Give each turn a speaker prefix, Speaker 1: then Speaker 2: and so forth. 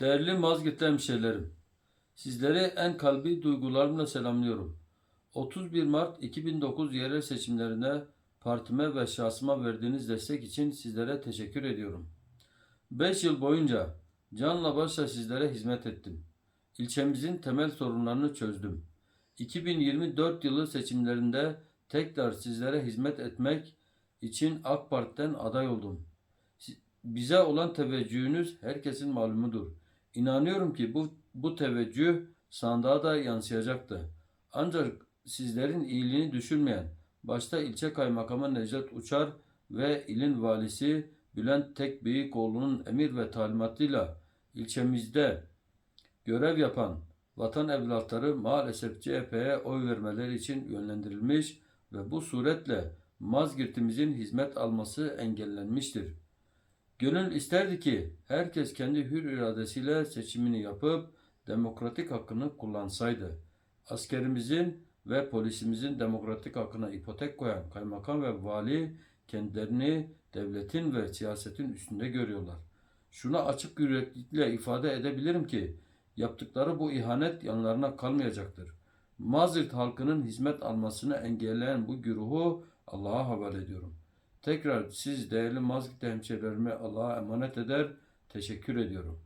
Speaker 1: Değerli Mazgirtli hemşehrilerim, sizleri en kalbi duygularımla selamlıyorum. 31 Mart 2009 yerel seçimlerinde partime ve şahsıma verdiğiniz destek için sizlere teşekkür ediyorum. 5 yıl boyunca canla başla sizlere hizmet ettim. İlçemizin temel sorunlarını çözdüm. 2024 yılı seçimlerinde tekrar sizlere hizmet etmek için AK Parti'den aday oldum. Bize olan teveccühünüz herkesin malumudur. İnanıyorum ki bu, bu teveccüh sandığa da yansıyacaktı. Ancak sizlerin iyiliğini düşünmeyen, başta ilçe kaymakamı Necdet Uçar ve ilin valisi Bülent Tekbeyikoğlu'nun emir ve talimatıyla ilçemizde görev yapan vatan evlatları maalesef CHP'ye oy vermeleri için yönlendirilmiş ve bu suretle Mazgirt'imizin hizmet alması engellenmiştir. Gönül isterdi ki herkes kendi hür iradesiyle seçimini yapıp demokratik hakkını kullansaydı. Askerimizin ve polisimizin demokratik hakkına ipotek koyan kaymakam ve vali kendilerini devletin ve siyasetin üstünde görüyorlar. Şuna açık yüreklilikle ifade edebilirim ki yaptıkları bu ihanet yanlarına kalmayacaktır. Mazırt halkının hizmet almasını engelleyen bu güruhu Allah'a havale ediyorum. Tekrar siz değerli Mazgirt hemşehrilerime Allah'a emanet eder, teşekkür ediyorum.